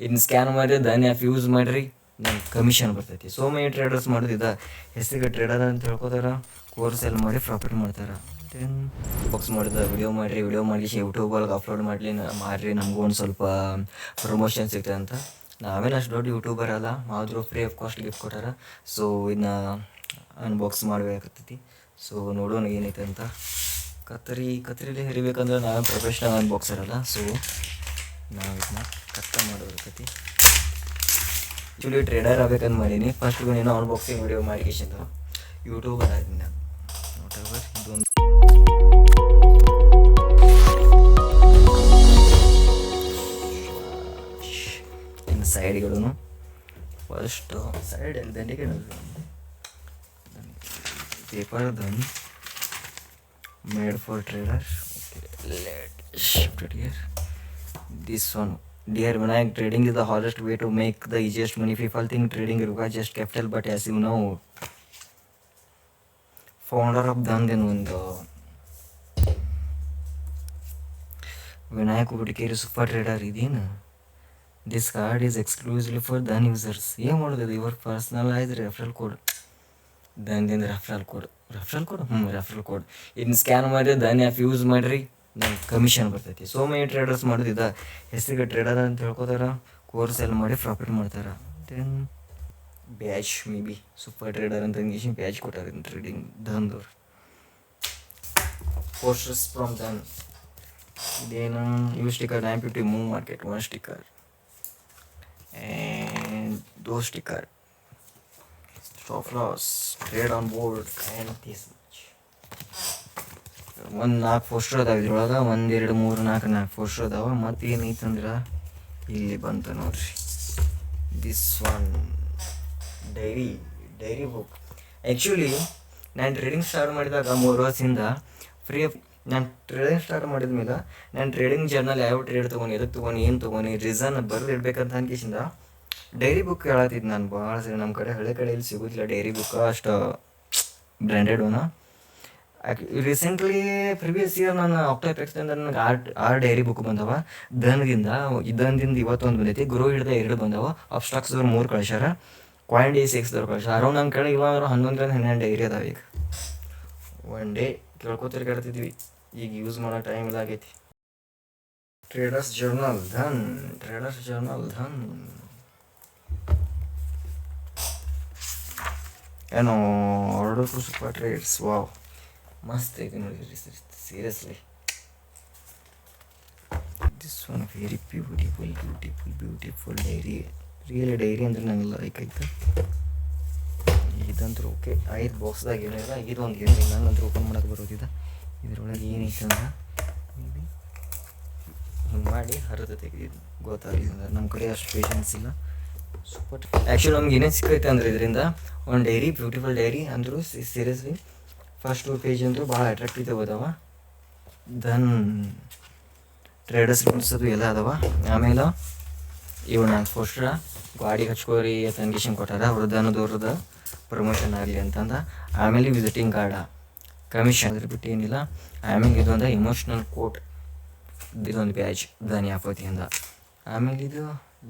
ಇನ್ನು ಸ್ಕ್ಯಾನ್ ಮಾಡಿ Dhan app use ಮಾಡಿರಿ ನಂಗೆ ಕಮಿಷನ್ ಬರ್ತೈತಿ. ಸೋ ಮೆನಿ ಟ್ರೇಡರ್ಸ್ ಮಾಡೋದಿದ್ದ ಹೆಸರಿಗೆ ಟ್ರೇಡರ್ ಅಂತ ಹೇಳ್ಕೊತಾರ ಕೋರ್ಸ್ ಎಲ್ಲ ಮಾಡಿ ಪ್ರಾಫಿಟ್ ಮಾಡ್ತಾರೆ. ದೆನ್ ಬಾಕ್ಸ್ ಮಾಡಿದ ವಿಡಿಯೋ ಮಾಡಿರಿ ವಿಡಿಯೋ ಮಾಡಿ ಯೂಟ್ಯೂಬಲ್ಲಿ ಅಪ್ಲೋಡ್ ಮಾಡಲಿ ಮಾಡಿರಿ ನಮಗೂ ಒಂದು ಸ್ವಲ್ಪ ಪ್ರಮೋಷನ್ ಸಿಗ್ತದೆ ಅಂತ. ನಾವೇನು ಅಷ್ಟು ದೊಡ್ಡ ಯೂಟ್ಯೂಬರ್ ಅಲ್ಲ, ಆದರೂ ಫ್ರೀ ಆಫ್ ಕಾಸ್ಟ್ ಗಿಫ್ಟ್ ಕೊಟ್ಟಾರ. ಸೊ ಇದನ್ನ ಅನ್ಬಾಕ್ಸ್ ಮಾಡಬೇಕಾಗ್ತೈತಿ. ಸೊ ನೋಡೋಣ ಏನೈತೆ ಅಂತ. ಕತ್ತರಿ, ಕತ್ತರಿಲಿ ಹರಿಬೇಕಂದ್ರೆ ನಾವೇ ಪ್ರೊಫೆಷ್ನಲ್ ಅನ್ಬಾಕ್ಸರ್ ಅಲ್ಲ ಸೊ ನಾವು ಇದನ್ನ ಕಷ್ಟ ಮಾಡೋದಕ್ಕತಿ ಆ್ಯಕ್ಚುಲಿ ಟ್ರೇಡರ್ ಆಗ್ಬೇಕಂತ ಮಾಡೀನಿ. ಫಸ್ಟ್ ಏನೋ ಅನ್ಬಾಕ್ಸಿಂಗ್ ವಿಡಿಯೋ ಮಾಡಿ ಯೂಟ್ಯೂಬರ್ ಆಗಿನ ಯೂಟ್ಯೂಬರ್ ಇದೊಂದು ಇನ್ನು ಸೈಡ್ಗಳನ್ನು first side ಎಲ್ದಂಡಿಗೆ paper Dhan. Made for trader late shift here this one dear vinayak trading is the hardest way to make the easiest money people think trading requires just capital but as you know founder of dhan ಒಂದು Vinayak Hudukeri super trader ಇದೇನು this card is exclusively for Dhan users ಏನು ಮಾಡೋದು ಇವ್ರ personalized referral code ದನ್ದಿಂದ referral code referral code ಹ್ಞೂ referral code ಇನ್ನು scan ಮಾಡಿರಿ Dhan app use ಮಾಡಿರಿ ನಂಗೆ ಕಮಿಷನ್ ಬರ್ತೈತಿ. ಸೋ ಮೆನಿ ಟ್ರೇಡರ್ಸ್ ಮಾಡೋದಿದ, ಹೆಸರಿಗೆ ಟ್ರೇಡರ್ ಅಂತ ಹೇಳ್ಕೊತಾರ ಕೋರ್ಸ್ ಎಲ್ಲ ಮಾಡಿ ಪ್ರಾಫಿಟ್ ಮಾಡ್ತಾರೆ. Dhan batch maybe super trader ಅಂತ ಇಂಗ್ಲೀಷ್ ಬ್ಯಾಚ್ ಕೊಟ್ಟಾರ ಟ್ರೇಡಿಂಗ್ ದಂದವ್ರು ಕೋರ್ಸಸ್ ಫ್ರಮ್ ದನ್ ಇದೇನು you sticker nine fifty move market one sticker and ದೋ sticker stop loss trade on board and this much ಒಂದು ನಾಲ್ಕು ಪೋಸ್ಟರ್ ಅದಾವ ಇದ್ರೊಳಗೆ ಒಂದು ಎರಡು ಮೂರು ನಾಲ್ಕು ನಾಲ್ಕು ಪೋಸ್ಟರ್ ಅದಾವ. ಮತ್ತು ಏನೈತಂದ್ರೆ ಇಲ್ಲಿ ಬಂತು ನೋಡ್ರಿ. This one diary diary book actually ನಾನು ಟ್ರೇಡಿಂಗ್ ಸ್ಟಾರ್ಟ್ ಮಾಡಿದಾಗ ಮೂರು ವರ್ಷದಿಂದ ಫ್ರೀ ನಾನು ಟ್ರೇಡಿಂಗ್ ಸ್ಟಾರ್ಟ್ ಮಾಡಿದ ಮೇಲೆ ನಾನು ಟ್ರೇಡಿಂಗ್ ಜರ್ನಲ್ ಯಾವ ಟ್ರೇಡ್ ತೊಗೊಂಡು ಎದಕ್ಕೆ ತೊಗೊಂಡು, ಏನು ತೊಗೊಂಡು ರೀಸನ್ ಬರೆದು ಇಡ್ಬೇಕಂತ ಅನ್ಕೇಸಿಂದ ಡೈರಿ ಬುಕ್ ಹೇಳತ್ತಿದ್ದು ನಾನು ಭಾಳ ಸರಿ. ನಮ್ಮ ಕಡೆ ಹಳೆ ಕಡೆ ಇಲ್ಲಿ ಸಿಗೋದಿಲ್ಲ ಡೈರಿ ಬುಕ್ ಅಷ್ಟು ಬ್ರ್ಯಾಂಡೆಡ್ ಅವನ ರೀಸೆಂಟ್ಲಿ ಪ್ರಿವಿಯಸ್ ಇಯರ್ ನಾನು ಅಕ್ಟೋಬರ್ ಎಕ್ಸ್ದಿಂದ ನನಗೆ ಆರ್ ಆರ್ ಡೈರಿ ಬುಕ್ ಬಂದವ. ದನದಿಂದ ದನದಿಂದ ಇವತ್ತೊಂದು ಬಂದೈತಿ. ಗುರು ಹಿಡ್ದ ಎರಡು ಬಂದವ. ಅಬ್ಸ್ಟ್ರಾಕ್ಸ್ದವ್ರು ಮೂರು ಕಳ್ಸ್ಯಾರ. ಕ್ವಾಂಟಿ ಸಿಕ್ಸ್ದವ್ರು ಕಳ್ಸ್ಯಾರ. ಅರೌಂಡ್ ನಮ್ಮ ಕಡೆ ಇವಾಗ ಹನ್ನೊಂದರಿಂದ ಹನ್ನೆರಡು ಡೈರಿ ಅದಾವ ಈಗ. ಒನ್ ಡೇ ಕೇಳ್ಕೊತಿರ್ ಕೇಳ್ತಿದ್ವಿ ಈಗ ಯೂಸ್ ಮಾಡೋ time ಇದಾಗೈತಿ traders journal Dhan traders journal Dhan ಏನೋ ಆರ್ಡರ್ ಸೂಪರ್ ಟ್ರೇಡ್ಸ್ ವಾವ್ ಮಸ್ತ್ ಐತಿ sir seriously this one very beautiful beautiful beautiful diary real diary ಅಂದ್ರೆ ನಂಗೆ ಲೈಕ್ ಆಯ್ತು. ಇದಂತೂ ಓಕೆ ಐದು ಬಾಕ್ಸ್ದಾಗ ಏನಿಲ್ಲ. ಇದೊಂದು ಏನಿಲ್ಲ ನಂಗಂತೂ ಓಪನ್ ಮಾಡೋಕೆ ಬರೋದಿದೆ ಇದ್ರೊಳಗೆ ಏನೈತೆ ಅಂದ್ರೆ ಮೇ ಬಿ ಹಿಂಗೆ ಮಾಡಿ ಹರಿದು ತೆಗೆದಿದ್ದು ಗೊತ್ತಾಗಲಿಲ್ಲ. ನಮ್ಮ ಕಡೆ ಅಷ್ಟು ಪೇಷನ್ಸ್ ಇಲ್ಲ. ಸೂಪರ್ ಆ್ಯಕ್ಚುಲಿ ನಮ್ಗೆ ಏನೇನು ಸಿಕ್ಕೈತೆ ಅಂದ್ರೆ ಇದರಿಂದ ಒಂದು ಡೈರಿ ಬ್ಯೂಟಿಫುಲ್ ಡೈರಿ ಅಂದರು ಸೀರಿಯಸ್ಲಿ ಫಸ್ಟ್ ಪೇಜ್ ಅಂತೂ ಭಾಳ ಅಟ್ರಾಕ್ಟಿವ್ ಅದಾವ ದನ್ ಟ್ರೇಡರ್ಸ್ ಅದು ಎಲ್ಲ ಅದಾವ. ಆಮೇಲೆ ಇವು ನಾನು ಪೋಸ್ಟ್ರ ಗಾಡಿ ಹಚ್ಕೋರಿ ತನ್ಗೇಶನ್ ಕೊಟ್ಟಾರ ಅವ್ರ ದನದವ್ರದ ಪ್ರಮೋಷನ್ ಆಗಲಿ ಅಂತಂದ. ಆಮೇಲೆ ವಿಸಿಟಿಂಗ್ ಕಾರ್ಡ ಕಮಿಷನ್ ಅದ್ರ ಬಿಟ್ಟು ಏನಿಲ್ಲ. ಆಮೇಲೆ ಇದೊಂದು ಇಮೋಷ್ನಲ್ ಕೋಟ್ ಇದೊಂದು ಬ್ಯಾಚ್ ಧನಿ ಆಪತಿಯಿಂದ ಆಮೇಲೆ ಇದು